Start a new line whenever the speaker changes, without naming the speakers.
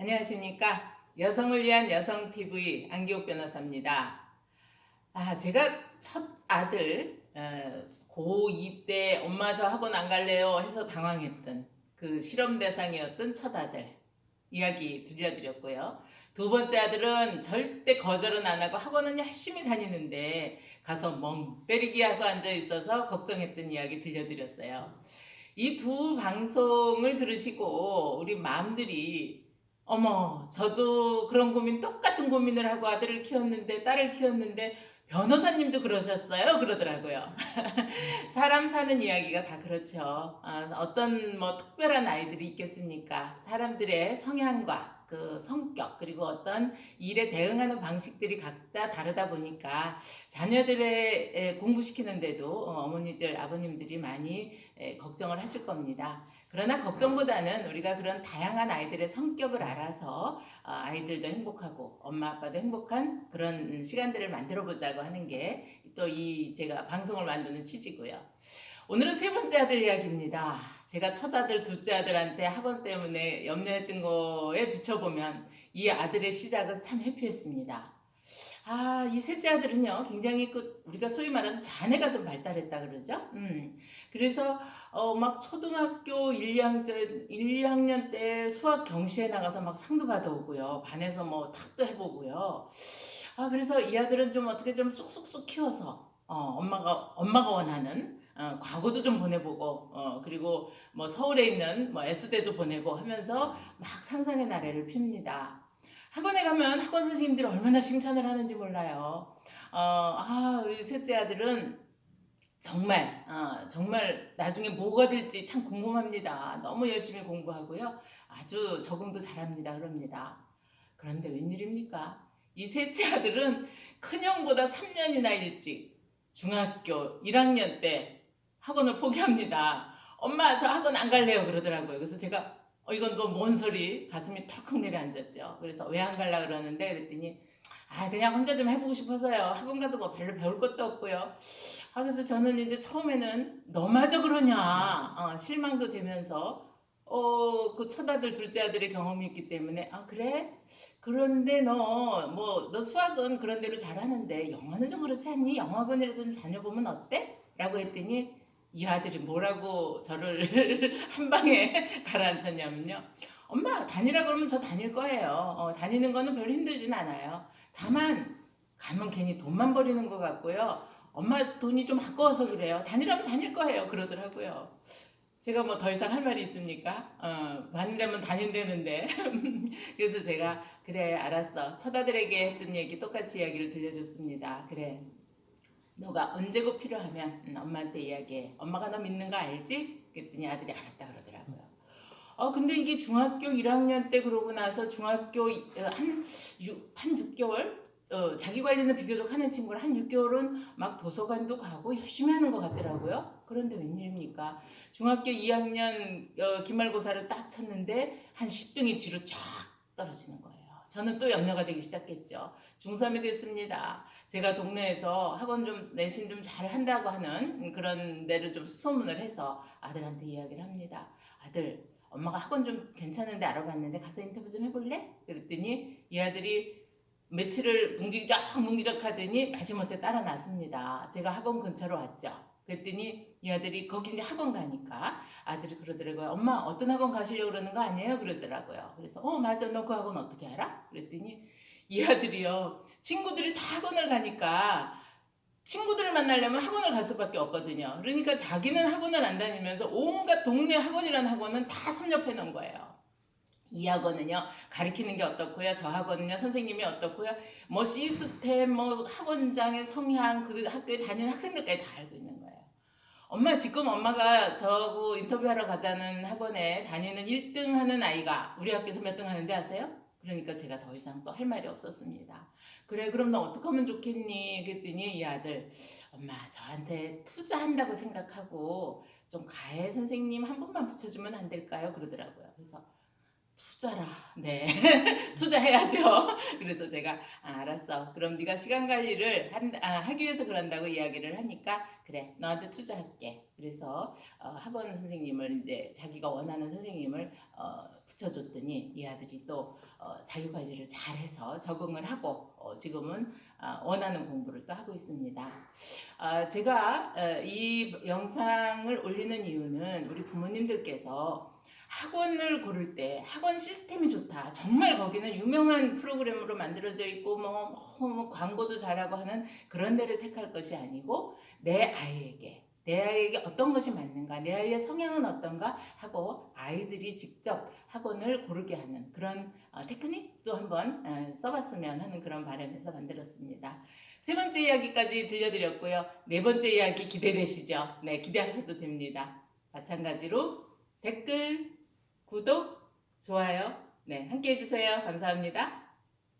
안녕하십니까. 여성을 위한 여성TV 안기옥 변호사입니다. 아, 제가 첫 아들, 어, 고2 때 엄마 저 학원 안 갈래요 해서 당황했던 그 실험 대상이었던 첫 아들 이야기 들려드렸고요. 두 번째 아들은 절대 거절은 안 하고 학원은 열심히 다니는데 가서 멍 때리기 하고 앉아 있어서 걱정했던 이야기 들려드렸어요. 이 두 방송을 들으시고 우리 마음들이 어머, 저도 그런 고민, 똑같은 고민을 하고 아들을 키웠는데, 딸을 키웠는데, 변호사님도 그러셨어요? 그러더라고요. 사람 사는 이야기가 다 그렇죠. 아, 어떤 뭐 특별한 아이들이 있겠습니까? 사람들의 성향과 그 성격, 그리고 어떤 일에 대응하는 방식들이 각자 다르다 보니까 자녀들의 에, 공부시키는데도 어, 어머니들, 아버님들이 많이 에, 걱정을 하실 겁니다. 그러나 걱정보다는 우리가 그런 다양한 아이들의 성격을 알아서 어, 아이들도 행복하고 엄마 아빠도 행복한 그런 시간들을 만들어 보자고 하는 게 또 이 제가 방송을 만드는 취지고요. 오늘은 세 번째 아들 이야기입니다. 제가 첫 아들, 둘째 아들한테 학원 때문에 염려했던 거에 비춰보면 이 아들의 시작은 참 해피했습니다. 아, 이 셋째 아들은요, 굉장히 그, 우리가 소위 말하는 자네가 좀 발달했다 그러죠? 음. 그래서, 어, 막 초등학교 1, 2학년, 1, 2학년 때 수학 경시에 나가서 막 상도 받아오고요. 반에서 뭐 탑도 해보고요. 아, 그래서 이 아들은 좀 어떻게 좀 쑥쑥쑥 키워서, 어, 엄마가, 엄마가 원하는, 어, 과거도 좀 보내보고, 어, 그리고 뭐 서울에 있는 뭐 S대도 보내고 하면서 막 상상의 나래를 핍니다. 학원에 가면 학원 선생님들이 얼마나 칭찬을 하는지 몰라요. 어, 아, 우리 셋째 아들은 정말, 어, 정말 나중에 뭐가 될지 참 궁금합니다. 너무 열심히 공부하고요. 아주 적응도 잘합니다. 그럽니다. 그런데 웬일입니까? 이 셋째 아들은 큰형보다 3년이나 일찍 중학교 1학년 때 학원을 포기합니다. 엄마, 저 학원 안 갈래요. 그러더라고요. 그래서 제가 어, 이건 또 뭔 소리? 가슴이 털컥 내려앉았죠. 그래서 왜 안 갈라 그러는데 그랬더니 아 그냥 혼자 좀 해보고 싶어서요. 학원 가도 뭐 별로 배울 것도 없고요. 아 그래서 저는 이제 처음에는 너마저 그러냐 어, 실망도 되면서 어 그 첫 아들 둘째 아들의 경험이 있기 때문에 아 그래 그런데 너 뭐 너 수학은 그런 대로 잘하는데 영어는 좀 그렇지 않니? 영어학원이라도 좀 다녀보면 어때? 라고 했더니 이 아들이 뭐라고 저를 한 방에 가라앉혔냐면요. 엄마 다니라 그러면 저 다닐 거예요. 어, 다니는 거는 별로 힘들진 않아요. 다만 가면 괜히 돈만 버리는 것 같고요. 엄마 돈이 좀 아까워서 그래요. 다니라면 다닐 거예요. 그러더라고요. 제가 뭐 더 이상 할 말이 있습니까? 어, 다니려면 다닌다는데. 그래서 제가 그래 알았어. 처다들에게 했던 얘기 똑같이 이야기를 들려줬습니다. 그래 너가 언제고 필요하면 음, 엄마한테 이야기해. 엄마가 너 믿는 거 알지? 그랬더니 아들이 알았다 그러더라고요. 어 근데 이게 중학교 1학년 때 그러고 나서 중학교 한한 한 6개월 어, 자기 관리는 비교적 하는 친구를 한 6개월은 막 도서관도 가고 열심히 하는 것 같더라고요. 그런데 웬일입니까? 중학교 2학년 어, 기말고사를 딱 쳤는데 한 10등이 뒤로 쫙 떨어지는 거예요. 저는 또 염려가 되기 시작했죠. 중3이 됐습니다. 제가 동네에서 학원 좀 내신 좀 잘 한다고 하는 그런 데를 좀 수소문을 해서 아들한테 이야기를 합니다. 아들, 엄마가 학원 좀 괜찮은데 알아봤는데 가서 인터뷰 좀 해볼래? 그랬더니 이 아들이 며칠을 뭉기적 뭉기적 하더니 마지못해 따라 났습니다. 제가 학원 근처로 왔죠. 그랬더니 이 아들이 거기 학원 가니까 아들이 그러더라고요. 엄마 어떤 학원 가시려고 그러는 거 아니에요? 그러더라고요. 그래서 어 맞아 너 그 학원 어떻게 알아? 그랬더니 이 아들이요 친구들이 다 학원을 가니까 친구들을 만나려면 학원을 갈 수밖에 없거든요. 그러니까 자기는 학원을 안 다니면서 온갖 동네 학원이라는 학원은 다 섭렵해 놓은 거예요. 이 학원은요 가리키는 게 어떻고요 저 학원은요 선생님이 어떻고요 뭐 시스템 뭐 학원장의 성향 그 학교에 다니는 학생들까지 다 알고 있는 거예요 엄마 지금 엄마가 저하고 인터뷰하러 가자는 학원에 다니는 1등 하는 아이가 우리 학교에서 몇 등 하는지 아세요? 그러니까 제가 더 이상 또 할 말이 없었습니다. 그래 그럼 너 어떻게 하면 좋겠니? 그랬더니 이 아들 엄마 저한테 투자한다고 생각하고 좀 가해 선생님 한 번만 붙여주면 안 될까요? 그러더라고요. 그래서 투자라. 네. 투자해야죠. 그래서 제가 아, 알았어. 그럼 네가 시간 관리를 한, 아, 하기 위해서 그런다고 이야기를 하니까 그래. 너한테 투자할게. 그래서 어, 학원 선생님을 이제 자기가 원하는 선생님을 어, 붙여줬더니 이 아들이 또 어, 자기 관리를 잘해서 적응을 하고 어, 지금은 아, 원하는 공부를 또 하고 있습니다. 아, 제가 어, 이 영상을 올리는 이유는 우리 부모님들께서 학원을 고를 때 학원 시스템이 좋다. 정말 거기는 유명한 프로그램으로 만들어져 있고 뭐, 뭐, 뭐 광고도 잘하고 하는 그런 데를 택할 것이 아니고 내 아이에게 내 아이에게 어떤 것이 맞는가, 내 아이의 성향은 어떤가 하고 아이들이 직접 학원을 고르게 하는 그런 어, 테크닉도 한번 어, 써봤으면 하는 그런 바람에서 만들었습니다. 세 번째 이야기까지 들려드렸고요. 네 번째 이야기 기대되시죠? 네, 기대하셔도 됩니다. 마찬가지로 댓글, 구독, 좋아요, 네, 함께 해주세요. 감사합니다.